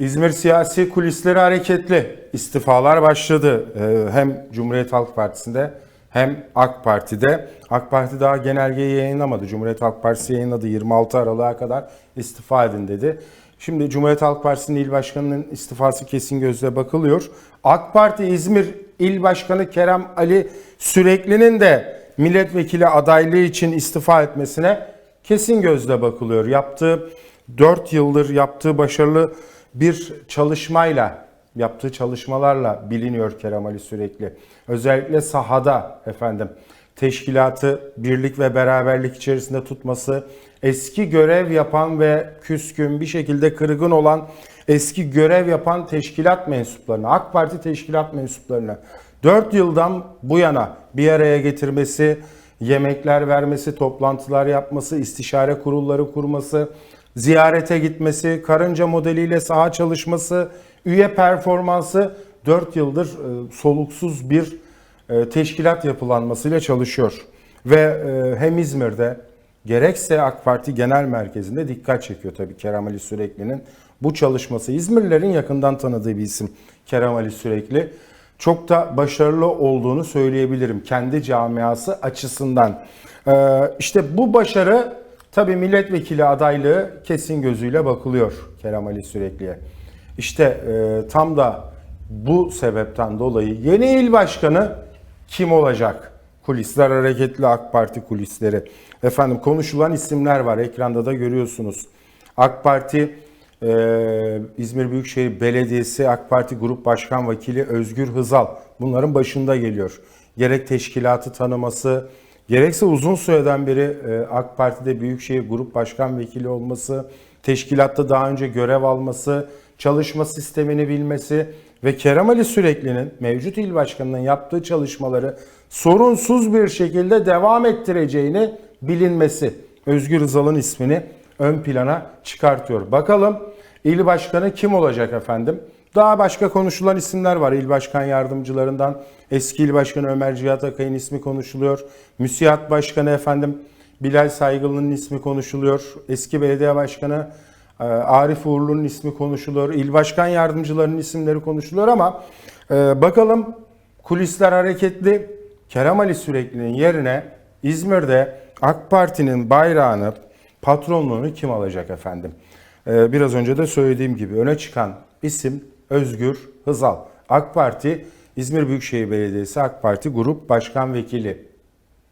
İzmir siyasi kulisleri hareketli. İstifalar başladı. Ee, Hem Cumhuriyet Halk Partisi'nde hem AK Parti'de. AK Parti daha genelgeyi yayınlamadı. Cumhuriyet Halk Partisi yayınladı 26 Aralık'a kadar istifa edin dedi. Şimdi Cumhuriyet Halk Partisi'nin il başkanının istifası kesin gözle bakılıyor. AK Parti İzmir İl Başkanı Kerem Ali Sürekli'nin de milletvekili adaylığı için istifa etmesine kesin gözle bakılıyor. Yaptığı 4 yıldır yaptığı başarılı bir çalışmayla, yaptığı çalışmalarla biliniyor Kerem Ali sürekli. Özellikle sahada efendim teşkilatı birlik ve beraberlik içerisinde tutması, eski görev yapan ve küskün bir şekilde kırgın olan eski görev yapan teşkilat mensuplarını, AK Parti teşkilat mensuplarını 4 yıldan bu yana bir araya getirmesi, yemekler vermesi, toplantılar yapması, istişare kurulları kurması, ziyarete gitmesi, karınca modeliyle saha çalışması, üye performansı 4 yıldır e, soluksuz bir e, teşkilat yapılanmasıyla çalışıyor. Ve e, hem İzmir'de gerekse AK Parti Genel Merkezi'nde dikkat çekiyor tabii Kerem Ali Sürekli'nin bu çalışması. İzmirlilerin yakından tanıdığı bir isim Kerem Ali Sürekli. Çok da başarılı olduğunu söyleyebilirim kendi camiası açısından. Ee, işte bu başarı tabii milletvekili adaylığı kesin gözüyle bakılıyor Kerem Ali Sürekli'ye. İşte e, tam da bu sebepten dolayı yeni il başkanı kim olacak? Kulisler hareketli AK Parti kulisleri. Efendim konuşulan isimler var ekranda da görüyorsunuz. AK Parti e, İzmir Büyükşehir Belediyesi AK Parti Grup Başkan Vekili Özgür Hızal bunların başında geliyor. Gerek teşkilatı tanıması, gerekse uzun süreden beri e, AK Parti'de Büyükşehir Grup Başkan Vekili olması, teşkilatta daha önce görev alması, çalışma sistemini bilmesi ve Kerem Ali Sürekli'nin mevcut il başkanının yaptığı çalışmaları sorunsuz bir şekilde devam ettireceğini bilinmesi. Özgür Hızal'ın ismini ön plana çıkartıyor. Bakalım il başkanı kim olacak efendim? Daha başka konuşulan isimler var. İl başkan yardımcılarından eski il başkanı Ömer Cihat Akay'ın ismi konuşuluyor. Müsiat başkanı efendim Bilal Saygılı'nın ismi konuşuluyor. Eski belediye başkanı e, Arif Uğurlu'nun ismi konuşuluyor. İl başkan yardımcılarının isimleri konuşuluyor ama e, bakalım kulisler hareketli. Kerem Ali Sürekli'nin yerine İzmir'de AK Parti'nin bayrağını, patronluğunu kim alacak efendim? Ee, biraz önce de söylediğim gibi öne çıkan isim Özgür Hızal. AK Parti İzmir Büyükşehir Belediyesi AK Parti Grup Başkan Vekili.